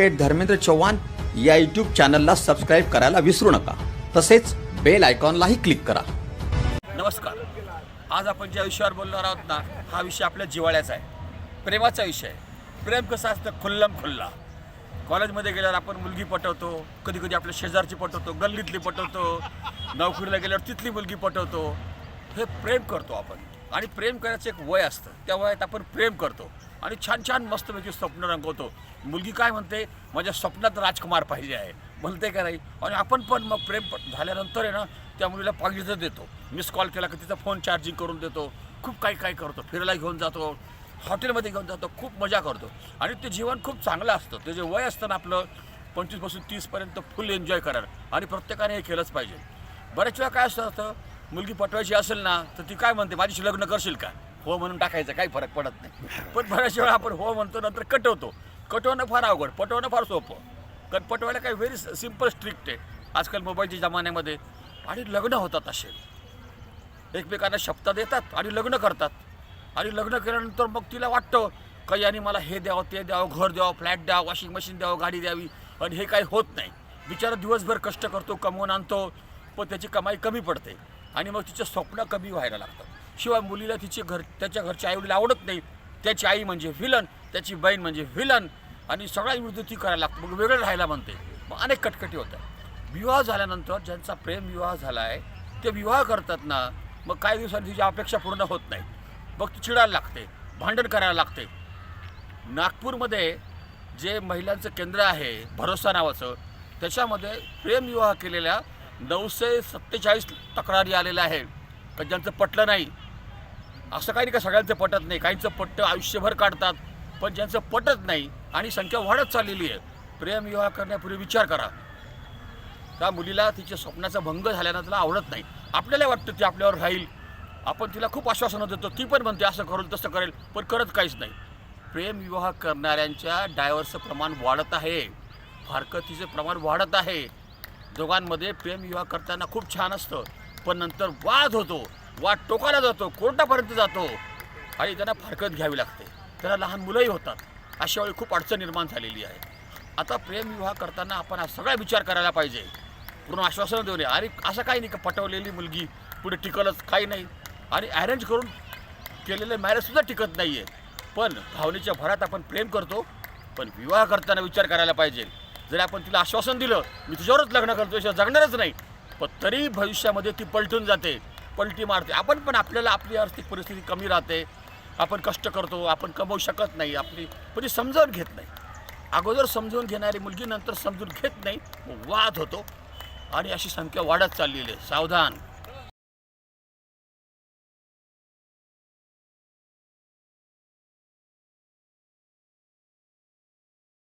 Advocate Dharmendra Chavan या YouTube चॅनलला subscribe करायला विसरू नका. तसेच बेल आयकॉनलाही क्लिक करा. नमस्कार. आज आपण ज्या विषयावर बोलणार आहोत ना हा विषय आपल्या जिवाळ्याचा आहे. प्रेमाचा विषय प्रेम कसं असतं? खुल्लम खुल्ला. कॉलेजमध्ये गेल्यावर आपण मुलगी पटवतो कधी कधी आपल्या शेजारची पटवतो गल्लीतली पटवतो नोकरीला गेल्यावर तिथली मुलगी पटवतो. हे प्रेम करतो आपण. आणि प्रेम करायचं एक वय असतं. त्या वयात आपण प्रेम करतो. आणि छान छान मस्तपैकी स्वप्न रंगवतो. मुलगी काय म्हणते? माझ्या स्वप्नात राजकुमार पाहिजे आहे. म्हणते का नाही? आणि आपण पण मग प्रेम झाल्यानंतर आहे ना त्या मुलीला पाहिजे देतो. मिस कॉल केला की तिचा फोन चार्जिंग करून देतो. खूप काही काही करतो. फिरायला घेऊन जातो. हॉटेलमध्ये घेऊन जातो. खूप मजा करतो. आणि ते जीवन खूप चांगलं असतं. ते जे वय असतं ना आपलं पंचवीसपासून तीसपर्यंत फुल एन्जॉय करायला आणि प्रत्येकाने हे केलंच पाहिजे. बऱ्याच वेळा काय असतं असतं मुलगी पटवायची असेल ना तर ती काय म्हणते? माझ्याशी लग्न करशील का? हो म्हणून टाकायचं काही फरक पडत नाही. पण बऱ्याच वेळा आपण हो म्हणतो नंतर कटवतो. कटवणं फार अवघड पटवणं फार सोपं. कारण पटवायला काही व्हेरी सिंपल स्ट्रिक्ट आहे. आजकाल मोबाईलच्या जमान्यामध्ये आणि लग्न होतात असे. एकमेकांना शब्द देतात आणि लग्न करतात. आणि लग्न केल्यानंतर मग तिला वाटतं का याने मला हे द्यावं ते द्यावं घर द्यावं फ्लॅट द्यावं वॉशिंग मशीन द्यावं गाडी द्यावी. आणि हे काही होत नाही. बिचारा दिवसभर कष्ट करतो कमवून आणतो पण त्याची कमाई कमी पडते. आणि मग तिचं स्वप्न कमी व्हायला लागतं. शिवाय मुलीला तिचे घर त्याच्या घरचे आईवडील आवडत नाही त्याची आई म्हणजे व्हिलन त्याची बहीण म्हणजे व्हिलन आणि सगळ्या विरुद्ध ती करायला लागतो. मग वेगळं राहायला म्हणते. मग अनेक कटकटी होतात. विवाह झाल्यानंतर ज्यांचा प्रेम विवाह झाला आहे ते विवाह करतात ना मग काही दिवसांनी तिची अपेक्षा पूर्ण होत नाही. मग ती चिडायला लागते भांडण करायला लागते. नागपूरमध्ये जे महिलांचं केंद्र आहे भरोसा नावाचं त्याच्यामध्ये प्रेमविवाह केलेल्या नऊशे सत्तेचाळीस तक्रारी आलेल्या आहे का ज्यांचं पटलं नाही असं काही नाही का सगळ्यांचं पटत नाही. काहींचं पट्ट आयुष्यभर काढतात पण ज्यांचं पटत नाही आणि संख्या वाढत चाललेली आहे प्रेम विवाह करण्यापूर्वी विचार करा. त्या मुलीला तिच्या स्वप्नाचा भंग झाल्यानं तिला आवडत नाही. आपल्याला वाटतं ती आपल्यावर राहील. आपण तिला खूप आश्वासनं देतो ती पण म्हणते असं करेल तसं करेल. पण करत काहीच नाही. प्रेमविवाह करणाऱ्यांच्या डायव्हर्सचं प्रमाण वाढत आहे. फारकतीचं प्रमाण वाढत आहे. दोघांमध्ये प्रेमविवाह करताना खूप छान असतं पण नंतर वाद होतो. वाट टोकाला जातो कोर्टापर्यंत जातो. आणि त्यांना फारकत घ्यावी लागते. त्यांना लहान मुलंही होतात. अशा वेळी खूप अडचण निर्माण झालेली आहे. आता प्रेमविवाह करताना आपण हा सगळा विचार करायला पाहिजे. पूर्ण आश्वासन देऊ नये अरे असं काही नाही का पटवलेली मुलगी पुढे टिकलच काही नाही. आणि अरेंज करून केलेलं मॅरेजसुद्धा टिकत नाही आहे पण भावनेच्या भरात आपण प्रेम करतो. पण विवाह करताना विचार करायला पाहिजे. जरी आपण तिला आश्वासन दिलं मी तुझ्यावरच लग्न करतो जगणारच नाही. पण तरी भविष्यामध्ये ती पलटून जाते. पलटी मारते. आपण पण आपल्याला आपली आर्थिक परिस्थिती कमी राहते. आपण कष्ट करतो आपण कमवू शकत नाही आपली म्हणजे पण समजावून घेत नाही. अगोदर समजून घेणारी मुलगी नंतर समजून घेत नाही वाद होतो. आणि अशी संख्या वाढत चाललेली आहे. सावधान.